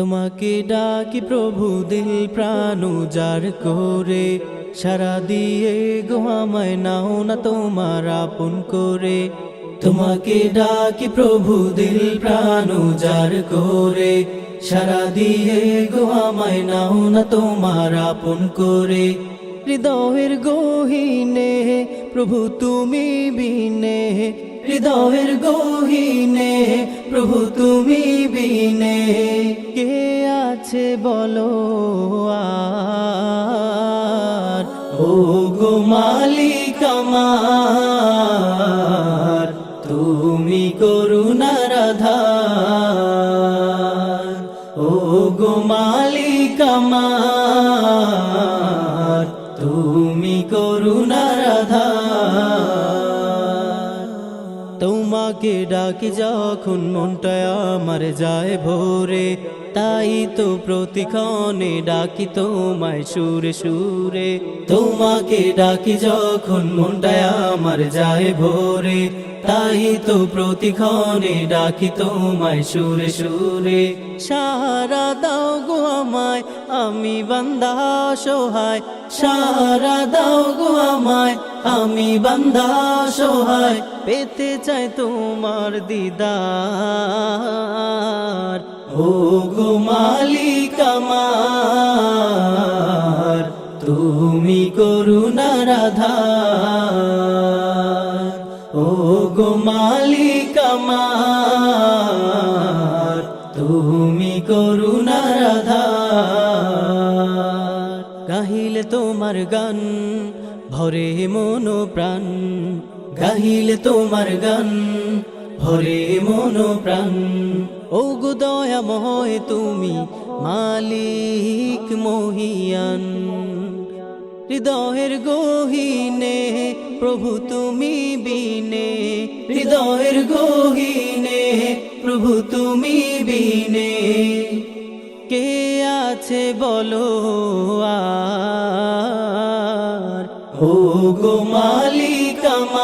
তোমাকে ডাকি প্রভু দিল প্রাণ উজার করে। সারা দিয়ে গো আমায় নাও না তোমার আপন করে। তোমাকে ডাকি প্রভু দিল প্রাণ উজার করে। সারা দিয়ে গো আমায় নাও না তোমার আপন করে। হৃদয়ের গহিনে প্রভু তুমি বিনে। হৃদয়ের গহিনে প্রভু তুমি বিনে। আছে বলো আর ও গো মালিক আমার, তুমি করুণার আধার ও গো মালিক আমার, তুমি করুণার আধার তোমাকে ডাকি যখন মনটা আমার যায় ভোরে, তাই তো প্রতিক্ষণে ডাকি তোমায় সুরে সুরে। তোমাকে ডাকি যখন মনটা আমার যায় ভোরে তাই তো প্রতিক্ষণে ডাকি তোমায় সুরে সুরে। সারা দাও গো আমায়, আমি বান্দা সহায় সারা দাও গো আমায়, আমি বান্দা সহায় পেতে চাই তোমার দিদার। ও গো মালিক আমার, তুমি করুণার আধার। ও গো মালিক আমার, তুমি করুণার আধার। গাহিলে তোমার গান, ভরে মন প্রাণ। গাহিলে তোমার গান, ভরে মন প্রাণ। ও গো দয়াময় তুমি মালিক মহিয়ান। হৃদয়ের গহিনে, প্রভু তুমি বিনে। হৃদয়ের গহিনে, প্রভু তুমি বিনে। কে আছে বলো আর? ও গো মালিক আমার,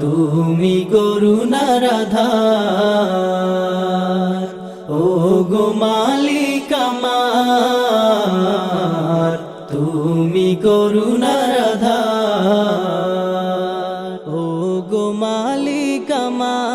তুমি গো মালিক আমার তুমি করুণার আধার। ও গো মালিক আমার